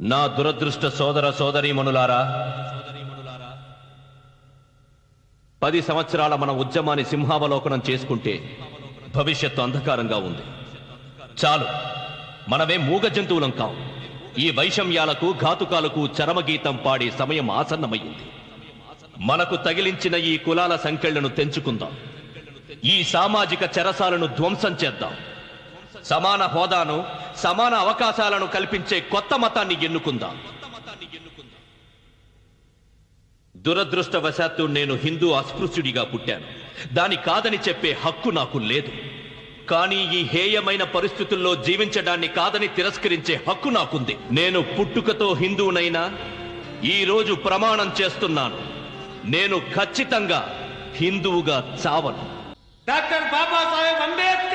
నా దురదృష్ట సోదర సోదరీమణులారా పది సంవత్సరాల మన ఉద్యమాన్ని సింహావలోకనం చేసుకుంటే భవిష్యత్తు అంధకారంగా ఉంది. చాలు మనమే మూగ జంతువులం కాం. ఈ వైషమ్యాలకు ఘాతుకాలకు చరమగీతం పాడే సమయం ఆసన్నమయ్యింది. మనకు తగిలించిన ఈ కులాల సంఖ్యలను తెంచుకుందాం. ఈ సామాజిక చెరసాలను ధ్వంసం చేద్దాం. సమాన హోదాను సమాన అవకాశాలను కల్పించే కొత్త మతాన్ని ఎన్నుకుందాం. దురదృష్టవశాత్తు నేను హిందూ అస్పృశ్యుడిగా పుట్టాను. దాని కాదని చెప్పే హక్కు నాకు లేదు. కానీ ఈ హేయమైన పరిస్థితుల్లో జీవించడాన్ని కాదని తిరస్కరించే హక్కు నాకుంది. నేను పుట్టుకతో హిందువునైనా ఈ రోజు ప్రమాణం చేస్తున్నాను. నేను ఖచ్చితంగా హిందువుగా చావను. డాక్టర్ బాబాసాహెబ్ అంబేద్కర్